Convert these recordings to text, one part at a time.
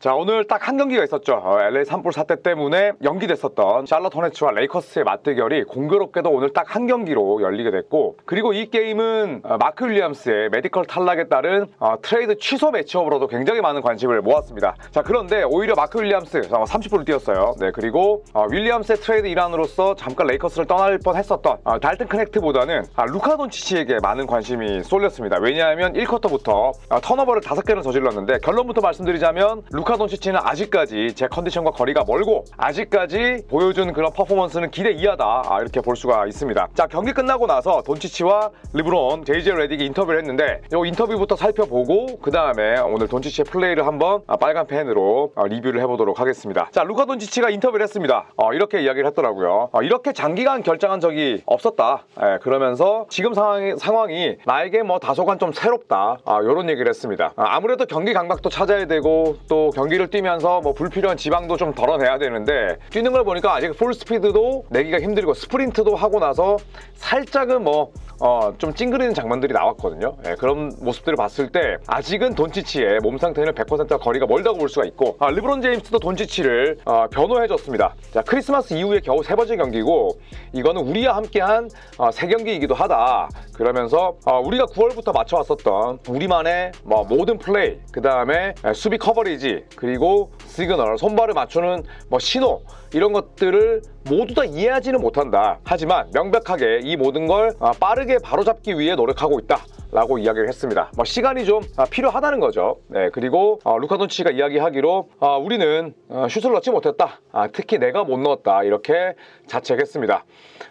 자 오늘 딱 한 경기가 있었죠. 어, LA 산불 사태 때문에 연기됐었던 샬럿 호네츠와 레이커스의 맞대결이 공교롭게도 오늘 딱 한 경기로 열리게 됐고 그리고 이 게임은 어, 마크 윌리엄스의 메디컬 탈락에 따른 어, 트레이드 취소 매치업으로도 굉장히 많은 관심을 모았습니다. 자 그런데 오히려 마크 윌리엄스 30분을 뛰었어요. 네 그리고 어, 윌리엄스의 트레이드 일환으로서 잠깐 레이커스를 떠날 뻔했었던 어, 달튼 크넥트보다는 아, 루카 돈치치에게 많은 관심이 쏠렸습니다. 왜냐하면 1쿼터부터 어, 턴오버를 5개를 저질렀는데 결론부터 말씀드리자면 루카 돈치치는 아직까지 제 컨디션과 거리가 멀고 아직까지 보여준 그런 퍼포먼스는 기대 이하다. 아, 이렇게 볼 수가 있습니다. 자 경기 끝나고 나서 돈치치와 르브론, 제이제 레딕이 인터뷰를 했는데 이 인터뷰부터 살펴보고 그 다음에 오늘 돈치치의 플레이를 한번 아, 빨간 펜으로 어, 리뷰를 해보도록 하겠습니다. 자 루카 돈치치가 인터뷰를 했습니다. 어, 이렇게 이야기를 했더라고요. 어, 이렇게 장기간 결장한 적이 없었다. 예, 그러면서 지금 상황이, 상황이 나에게 뭐 다소간 좀 새롭다. 아, 이런 얘기를 했습니다. 아, 아무래도 경기 감각도 찾아야 되고 또 경기를 뛰면서 뭐 불필요한 지방도 좀 덜어내야 되는데 뛰는 걸 보니까 아직 풀 스피드도 내기가 힘들고 스프린트도 하고 나서 살짝은 뭐 어, 좀 찡그리는 장면들이 나왔거든요. 예, 그런 모습들을 봤을 때 아직은 돈치치의 몸 상태는 100%와 거리가 멀다고 볼 수가 있고 아, 르브론 제임스도 돈치치를 어, 변호해줬습니다. 자 크리스마스 이후에 겨우 세 번째 경기고 이거는 우리와 함께한 어, 세 경기이기도 하다. 그러면서 어, 우리가 9월부터 맞춰왔었던 우리만의 뭐 모든 플레이 그 다음에 수비 커버리지 그리고 시그널 손발을 맞추는 뭐 신호 이런 것들을 모두 다 이해하지는 못한다. 하지만 명백하게 이 모든 걸 아, 빠르게 바로잡기 위해 노력하고 있다. 라고 이야기를 했습니다. 뭐 시간이 좀 아, 필요하다는 거죠. 네, 그리고 어, 루카 돈치가 이야기하기로 아, 우리는 어, 슛을 넣지 못했다. 아, 특히 내가 못 넣었다. 이렇게 자책했습니다.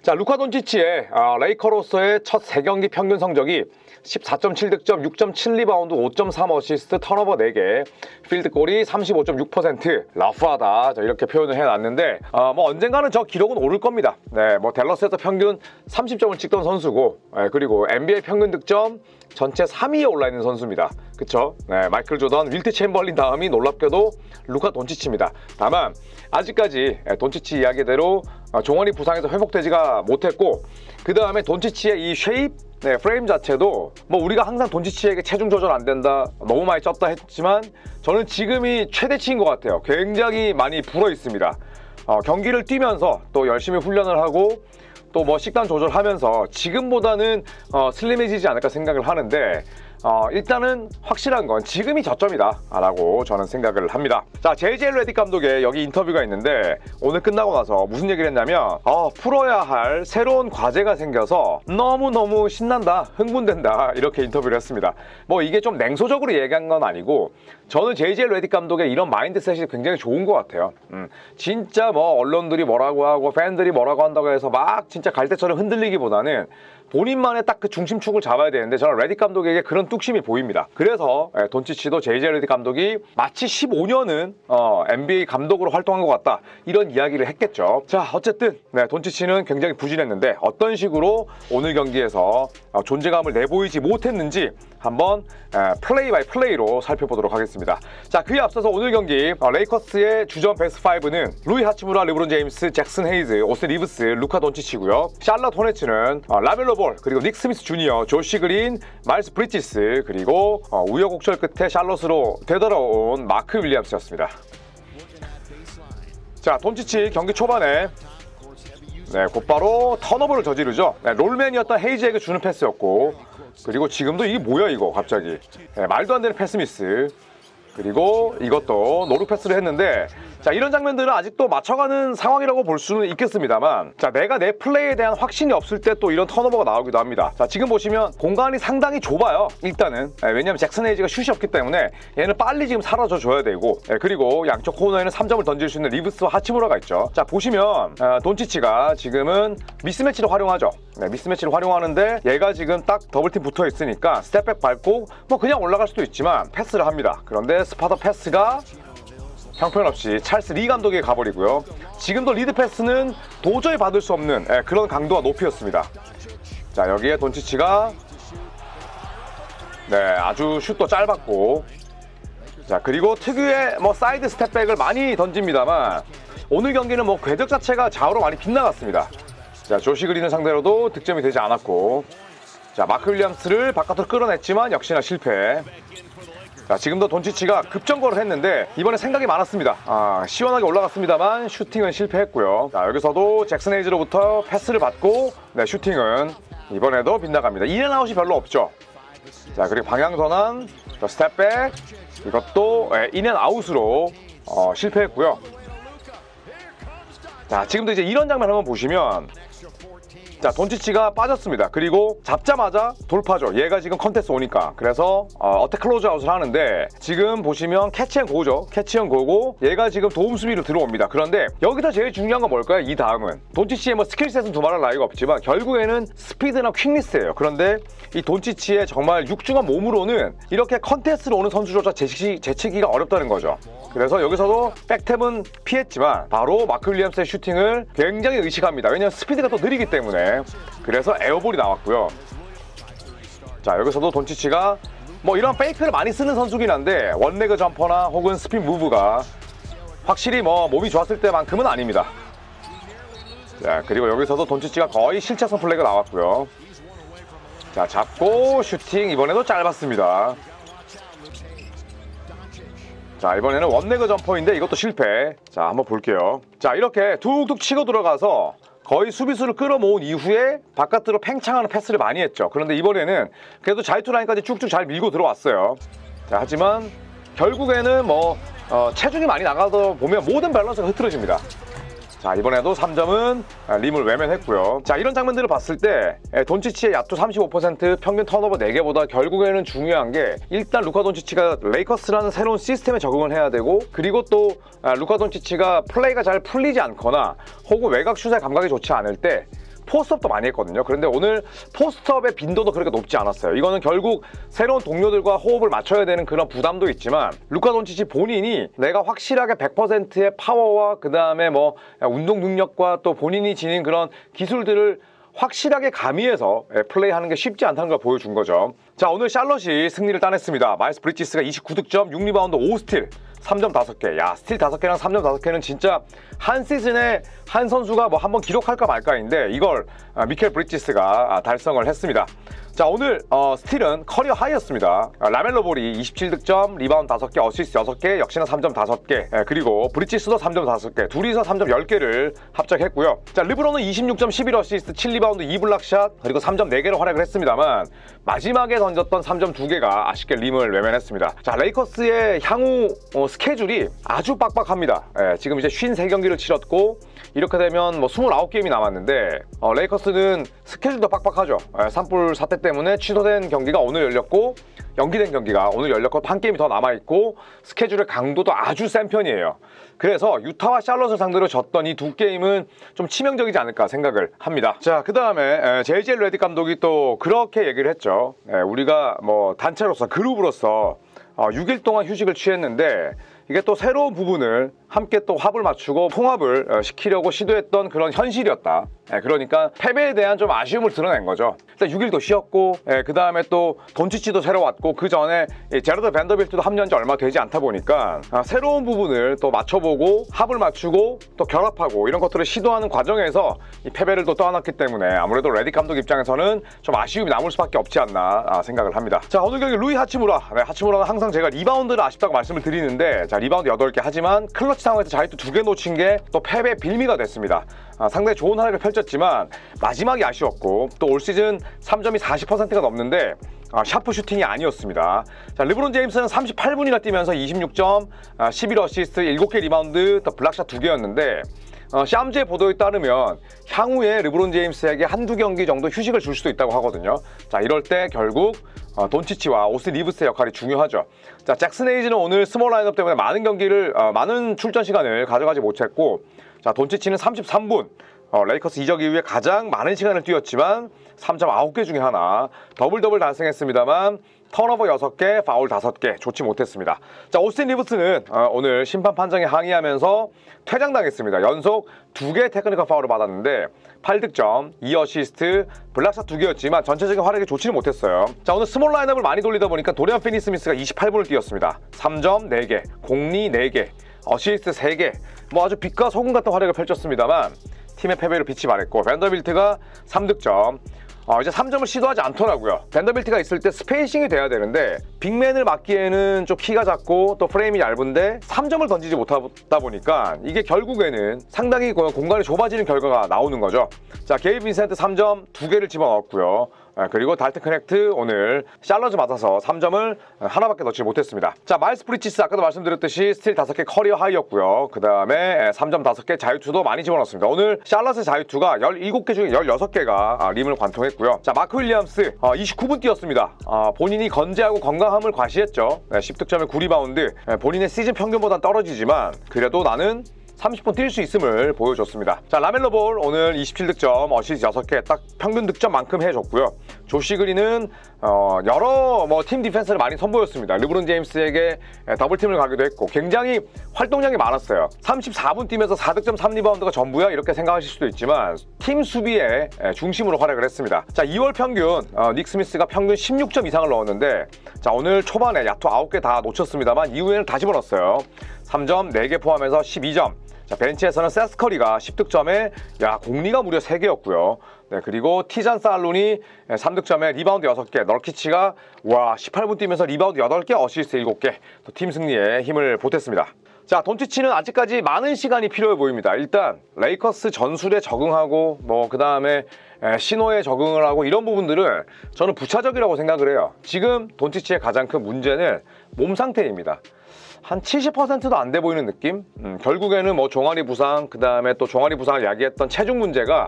자, 루카 돈치치의 아, 레이커로서의 첫세 경기 평균 성적이 14.7 득점, 6.7 리바운드, 5.3 어시스트, 턴오버 4개, 필드골이 35.6%, 러프하다. 자, 이렇게 표현을 해놨는데, 어, 뭐 언젠가는 저 기록은 오를 겁니다. 네, 뭐 댈러스에서 평균 30점을 찍던 선수고, 네, 그리고 NBA 평균 득점 전체 3위에 올라 있는 선수입니다. 그쵸? 네, 마이클 조던, 윌트 챔버린 다음이 놀랍게도 루카 돈치치입니다. 다만, 아직까지 예, 돈치치 이야기대로 어, 종원이 부상에서 회복되지가 못했고, 그 다음에 돈치치의 이 쉐입, 네, 프레임 자체도 뭐 우리가 항상 돈치치에게 체중 조절 안 된다, 너무 많이 쪘다 했지만 저는 지금이 최대치인 것 같아요. 굉장히 많이 불어 있습니다. 어, 경기를 뛰면서 또 열심히 훈련을 하고 또 뭐 식단 조절하면서 지금보다는 어, 슬림해지지 않을까 생각을 하는데 어, 일단은 확실한 건 지금이 저점이다 라고 저는 생각을 합니다. 자 JJ 레디 감독의 여기 인터뷰가 있는데 오늘 끝나고 나서 무슨 얘기를 했냐면 어, 풀어야 할 새로운 과제가 생겨서 너무너무 신난다 흥분된다 이렇게 인터뷰를 했습니다. 뭐 이게 좀 냉소적으로 얘기한 건 아니고 저는 JJ 레디 감독의 이런 마인드셋이 굉장히 좋은 것 같아요 음, 진짜 뭐 언론들이 뭐라고 하고 팬들이 뭐라고 한다고 해서 막 진짜 갈대처럼 흔들리기보다는 본인만의 딱 그 중심축을 잡아야 되는데 저는 레디 감독에게 그런 뚝심이 보입니다. 그래서 예, 돈치치도 제이제 레디 감독이 마치 15년은 어, NBA 감독으로 활동한 것 같다 이런 이야기를 했겠죠. 자 어쨌든 네, 돈치치는 굉장히 부진했는데 어떤 식으로 오늘 경기에서 어, 존재감을 내보이지 못했는지 한번 에, 플레이 바이 플레이로 살펴보도록 하겠습니다. 자 그에 앞서서 오늘 경기 어, 레이커스의 주전 베스트 5는 루이 하치무라, 르브론 제임스, 잭슨 헤이즈, 오스 리브스, 루카 돈치치고요. 샬럿 호네츠는 어, 라멜로 볼 그리고 닉 스미스 주니어, 조시 그린, 마일스 브리티스 그리고 어, 우여곡절 끝에 샬럿으로 되돌아온 마크 윌리엄스였습니다. 자 돈치치 경기 초반에 네, 곧바로 턴오버를 저지르죠. 네, 롤맨이었던 헤이즈에게 주는 패스였고, 그리고 지금도 이게 뭐야 이거 갑자기 네, 말도 안 되는 패스 미스. 그리고 이것도 노루 패스를 했는데 자 이런 장면들은 아직도 맞춰가는 상황이라고 볼 수는 있겠습니다만 자 내가 내 플레이에 대한 확신이 없을 때 또 이런 턴오버가 나오기도 합니다. 자 지금 보시면 공간이 상당히 좁아요 일단은. 예, 왜냐면 잭슨 헤이지가 슛이 없기 때문에 얘는 빨리 지금 사라져 줘야 되고 예, 그리고 양쪽 코너에는 3점을 던질 수 있는 리브스와 하치무라가 있죠. 자 보시면 어, 돈치치가 지금은 미스매치를 활용하죠. 네, 미스매치를 활용하는데 얘가 지금 딱 더블팀 붙어 있으니까 스텝백 밟고 뭐 그냥 올라갈 수도 있지만 패스를 합니다. 그런데 스파더 패스가 형편없이 찰스 리 감독에게 가버리고요. 지금도 리드 패스는 도저히 받을 수 없는 예, 그런 강도와 높이였습니다. 자 여기에 돈치치가 네 아주 슛도 짧았고 자 그리고 특유의 뭐 사이드 스텝백을 많이 던집니다만 오늘 경기는 뭐 궤적 자체가 좌우로 많이 빗나갔습니다. 자 조시 그린을 상대로도 득점이 되지 않았고 자 마크 윌리엄스를 바깥으로 끌어냈지만 역시나 실패. 자, 지금도 돈치치가 급정거를 했는데 이번에 생각이 많았습니다. 아, 시원하게 올라갔습니다만 슈팅은 실패했고요. 자, 여기서도 잭슨 헤이즈로부터 패스를 받고 네, 슈팅은 이번에도 빗나갑니다. 인앤아웃이 별로 없죠. 자, 그리고 방향 전환, 자, 스텝백 이것도 예, 인앤아웃으로 어, 실패했고요. 자, 지금도 이제 이런 장면 한번 보시면 자, 돈치치가 빠졌습니다. 그리고 잡자마자 돌파죠. 얘가 지금 컨테스트 오니까. 그래서 어, 어택 클로즈아웃을 하는데 지금 보시면 캐치앤고죠. 캐치앤고고 얘가 지금 도움 수비로 들어옵니다. 그런데 여기서 제일 중요한 건 뭘까요? 이 다음은 돈치치의 뭐 스킬셋은 두말할 나위가 없지만 결국에는 스피드나 퀵리스예요. 그런데 이 돈치치의 정말 육중한 몸으로는 이렇게 컨테스트로 오는 선수조차 제치기, 제치기가 어렵다는 거죠. 그래서 여기서도 백탭은 피했지만 바로 마크 윌리엄스의 슈팅을 굉장히 의식합니다. 왜냐하면 스피드가 더 느리기 때문에. 그래서 에어볼이 나왔고요. 자 여기서도 돈치치가 뭐 이런 페이크를 많이 쓰는 선수긴 한데 원레그 점퍼나 혹은 스핀 무브가 확실히 뭐 몸이 좋았을 때만큼은 아닙니다. 자 그리고 여기서도 돈치치가 거의 실차선 플레이가 나왔고요. 자 잡고 슈팅 이번에도 짧았습니다. 자 이번에는 원레그 점퍼인데 이것도 실패 자 한번 볼게요 자 이렇게 툭툭 치고 들어가서 거의 수비수를 끌어모은 이후에 바깥으로 팽창하는 패스를 많이 했죠. 그런데 이번에는 그래도 자이투 라인까지 쭉쭉 잘 밀고 들어왔어요. 자 하지만 결국에는 뭐 어, 체중이 많이 나가다 보면 모든 밸런스가 흐트러집니다 자 이번에도 3점은 림을 외면했고요. 자 이런 장면들을 봤을 때 에, 돈치치의 야투 35% 평균 턴오버 4개보다 결국에는 중요한 게 일단 루카 돈치치가 레이커스라는 새로운 시스템에 적응을 해야 되고 그리고 또 아, 루카 돈치치가 플레이가 잘 풀리지 않거나 혹은 외곽 슛의 감각이 좋지 않을 때 포스트업도 많이 했거든요. 그런데 오늘 포스트업의 빈도도 그렇게 높지 않았어요. 이거는 결국 새로운 동료들과 호흡을 맞춰야 되는 그런 부담도 있지만 루카 돈치치 본인이 내가 확실하게 100%의 파워와 그 다음에 뭐 운동 능력과 또 본인이 지닌 그런 기술들을 확실하게 가미해서 예, 플레이하는 게 쉽지 않다는 걸 보여준 거죠. 자 오늘 샬럿이 승리를 따냈습니다. 마이스 브리지스가 29득점, 6리바운드, 5스틸, 3점 5개. 야 스틸 5개랑 3점 5개는 진짜 한 시즌에 한 선수가 뭐 한번 기록할까 말까인데 이걸 아, 미켈 브리지스가 아, 달성을 했습니다. 자 오늘 어, 스틸은 커리어 하이였습니다. 아, 라멜로 볼이 27득점, 리바운드 5개, 어시스트 6개, 역시나 3점 5개, 예, 그리고 브리지스도 3점 5개, 둘이서 3점 10개를 합작했고요. 자 르브론은 26점, 11어시스트, 7리바운드, 2블락샷, 그리고 3점 4개로 활약을 했습니다만 마지막에 던졌던 3점 2개가 아쉽게 림을 외면했습니다. 자 레이커스의 향후 어, 스케줄이 아주 빡빡합니다. 예, 지금 이제 53경기를 치렀고 이렇게 되면 뭐 29게임이 남았는데 어, 레이커스는 스케줄도 빡빡하죠. 예, 산불 사태 때문에 취소된 경기가 오늘 열렸고 연기된 경기가 오늘 열렸고 한 게임이 더 남아있고 스케줄의 강도도 아주 센 편이에요. 그래서 유타와 샬럿을 상대로 졌던 이 두 게임은 좀 치명적이지 않을까 생각을 합니다. 자, 그 다음에 JJ 레디 감독이 또 그렇게 얘기를 했죠. 에, 우리가 뭐 단체로서 그룹으로서 어, 6일 동안 휴식을 취했는데 이게 또 새로운 부분을 함께 또 합을 맞추고 통합을 어, 시키려고 시도했던 그런 현실이었다. 예, 그러니까 패배에 대한 좀 아쉬움을 드러낸 거죠. 일단 6일도 쉬었고 그 다음에 또 돈치치도 새로 왔고 그 전에 제러드 밴더빌트도 합류한 지 얼마 되지 않다 보니까 아, 새로운 부분을 또 맞춰보고 합을 맞추고 또 결합하고 이런 것들을 시도하는 과정에서 이 패배를 또 떠안았기 때문에 아무래도 레디 감독 입장에서는 좀 아쉬움이 남을 수밖에 없지 않나 아, 생각을 합니다. 자 오늘 경기 루이 하치무라 네, 하치무라는 항상 제가 리바운드를 아쉽다고 말씀을 드리는데 자 리바운드 8개 하지만 클러치 상황에서 자유투 2개 놓친 게 또 패배 빌미가 됐습니다. 아, 상당히 좋은 활약을 펼쳤지만 마지막이 아쉬웠고 또 올 시즌 3점이 40%가 넘는데 아, 샤프 슈팅이 아니었습니다. 자, 르브론 제임스는 38분이나 뛰면서 26점, 아, 11 어시스트, 7개 리바운드, 또 블락샷 2개였는데 어, 샴즈의 보도에 따르면 향후에 르브론 제임스에게 한두 경기 정도 휴식을 줄 수도 있다고 하거든요. 자, 이럴 때 결국 어, 돈치치와 오스 리브스의 역할이 중요하죠. 자, 잭슨 에이지는 오늘 스몰 라인업 때문에 많은 경기를 어, 많은 출전 시간을 가져가지 못했고 자, 돈치치는 33분 어, 레이커스 이적 이후에 가장 많은 시간을 뛰었지만 3점 9개 중에 하나 더블 더블 달성했습니다만 턴오버 6개, 파울 5개 좋지 못했습니다. 자, 오스틴 리브스는 어, 오늘 심판 판정에 항의하면서 퇴장당했습니다. 연속 2개 테크니컬 파울을 받았는데 8득점, 2어시스트, 블락샷 2개였지만 전체적인 활약이 좋지는 못했어요. 자, 오늘 스몰 라인업을 많이 돌리다 보니까 도리안 피니 스미스가 28분을 뛰었습니다. 3점 4개, 공리 4개, 어시스트 3개, 뭐 아주 빛과 소금 같은 활약을 펼쳤습니다만 팀의 패배를 빛이 말했고 밴더빌트가 3득점 어, 이제 3점을 시도하지 않더라고요. 벤더빌트가 있을 때 스페이싱이 돼야 되는데 빅맨을 맞기에는 좀 키가 작고 또 프레임이 얇은데 3점을 던지지 못하다 보니까 이게 결국에는 상당히 그 공간이 좁아지는 결과가 나오는 거죠. 자, 게이 빈센트 3점 두 개를 집어넣었고요. 아, 그리고 달튼 커넥트 오늘 샬러즈 맞아서 3점을 하나밖에 넣지 못했습니다. 자, 마일스 프리치스 아까도 말씀드렸듯이 스틸 5개 커리어 하이였고요. 그 다음에 3점 5개 자유투도 많이 집어넣었습니다. 오늘 샬럿의 자유투가 17개 중에 16개가 림을 관통했고요. 자, 마크 윌리엄스 29분 뛰었습니다. 아, 본인이 건재하고 건강함을 과시했죠. 10득점에 9리바운드 본인의 시즌 평균보단 떨어지지만 그래도 나는 30분 뛸 수 있음을 보여줬습니다. 자, 라멜로 볼 오늘 27득점, 어시스트 6개 딱 평균 득점만큼 해줬고요. 조시 그린은 어, 여러 뭐 팀 디펜스를 많이 선보였습니다. 르브론 제임스에게 더블 팀을 가기도 했고 굉장히 활동량이 많았어요. 34분 뛰면서 4득점 3리바운드가 전부야 이렇게 생각하실 수도 있지만 팀 수비의 중심으로 활약을 했습니다. 자, 2월 평균 어, 닉 스미스가 평균 16점 이상을 넣었는데 자, 오늘 초반에 야투 9개 다 놓쳤습니다만 이후에는 다 집어넣었어요. 3점 4개 포함해서 12점. 자, 벤치에서는 세스커리가 10득점에 야, 공리가 무려 3개였고요. 네, 그리고 티잔 살룬이 3득점에 리바운드 6개, 널키치가 와, 18분 뛰면서 리바운드 8개, 어시스트 7개. 또 팀 승리에 힘을 보탰습니다. 자, 돈치치는 아직까지 많은 시간이 필요해 보입니다. 일단 레이커스 전술에 적응하고 뭐 그다음에 신호에 적응을 하고 이런 부분들은 저는 부차적이라고 생각을 해요. 지금 돈치치의 가장 큰 문제는 몸 상태입니다. 한 70%도 안 돼 보이는 느낌? 음, 결국에는 뭐 종아리 부상, 그 다음에 또 종아리 부상을 야기했던 체중 문제가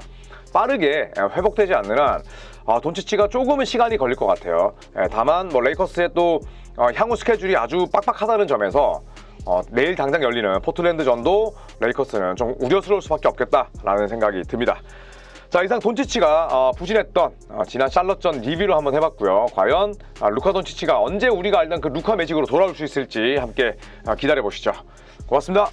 빠르게 회복되지 않는 한 아, 돈치치가 조금은 시간이 걸릴 것 같아요. 예, 다만 뭐 레이커스의 또 어, 향후 스케줄이 아주 빡빡하다는 점에서 어, 내일 당장 열리는 포틀랜드전도 레이커스는 좀 우려스러울 수밖에 없겠다라는 생각이 듭니다. 자 이상 돈치치가 어, 부진했던 어, 지난 샬럿전 리뷰를 한번 해봤고요. 과연 아, 루카 돈치치가 언제 우리가 알던 그 루카 매직으로 돌아올 수 있을지 함께 아, 기다려 보시죠. 고맙습니다.